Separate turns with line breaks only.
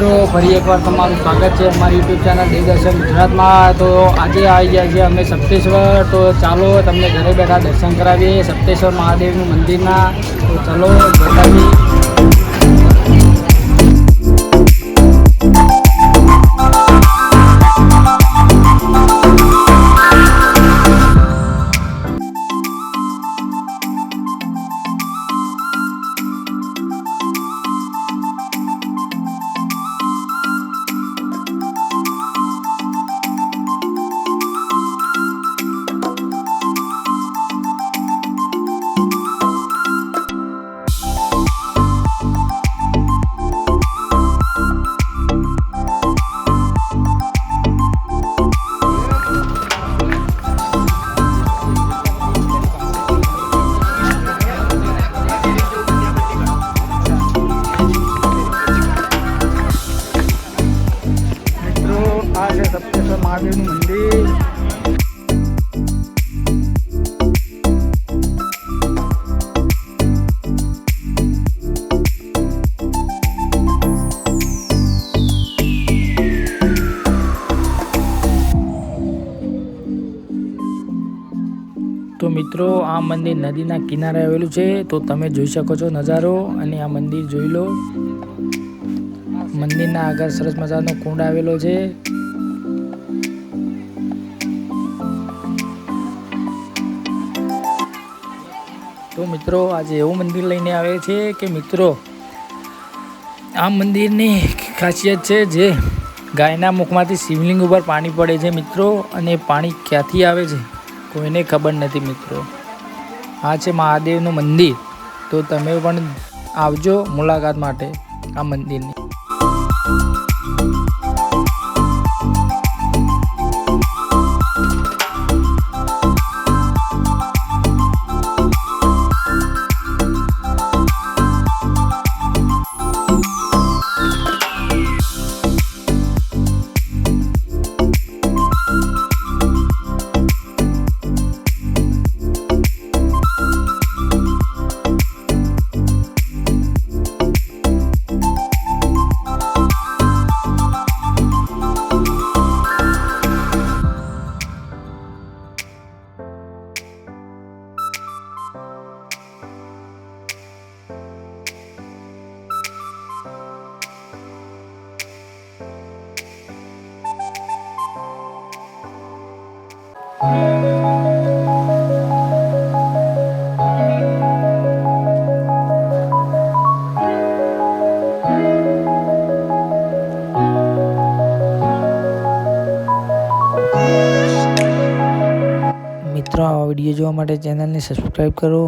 મિત્રો, ફરી એકવાર તમારું સ્વાગત છે અમારી યુટ્યુબ ચેનલ દેવદર્શન ગુજરાતમાં. તો આજે આવી ગયા છે અમે સપ્તેશ્વર. તો ચાલો તમને ઘરે બેઠા દર્શન કરાવીએ સપ્તેશ્વર મહાદેવનું મંદિરના. તો ચલો બતાવીએ મહાદેવનું મંદિર. તો મિત્રો, આ મંદિર નદીના કિનારે આવેલું છે. તો તમે જોઈ શકો છો નજારો અને આ મંદિર જોઈ લો. મંદિરના આગળ સરસ મજાનો કુંડ આવેલો છે. તો મિત્રો આજે એવું મંદિર લઈને આવે છે કે મિત્રો આ મંદિરની ખાસિયત છે જે ગાયના મુખમાંથી શિવલિંગ ઉપર પાણી પડે છે મિત્રો, અને પાણી ક્યાંથી આવે છે કોઈને ખબર નથી મિત્રો. આ છે મહાદેવનું મંદિર, તો તમે પણ આવજો મુલાકાત માટે આ મંદિરની. મિત્રો આ વીડિયો જોવા માટે ચેનલને સબસ્ક્રાઈબ કરો.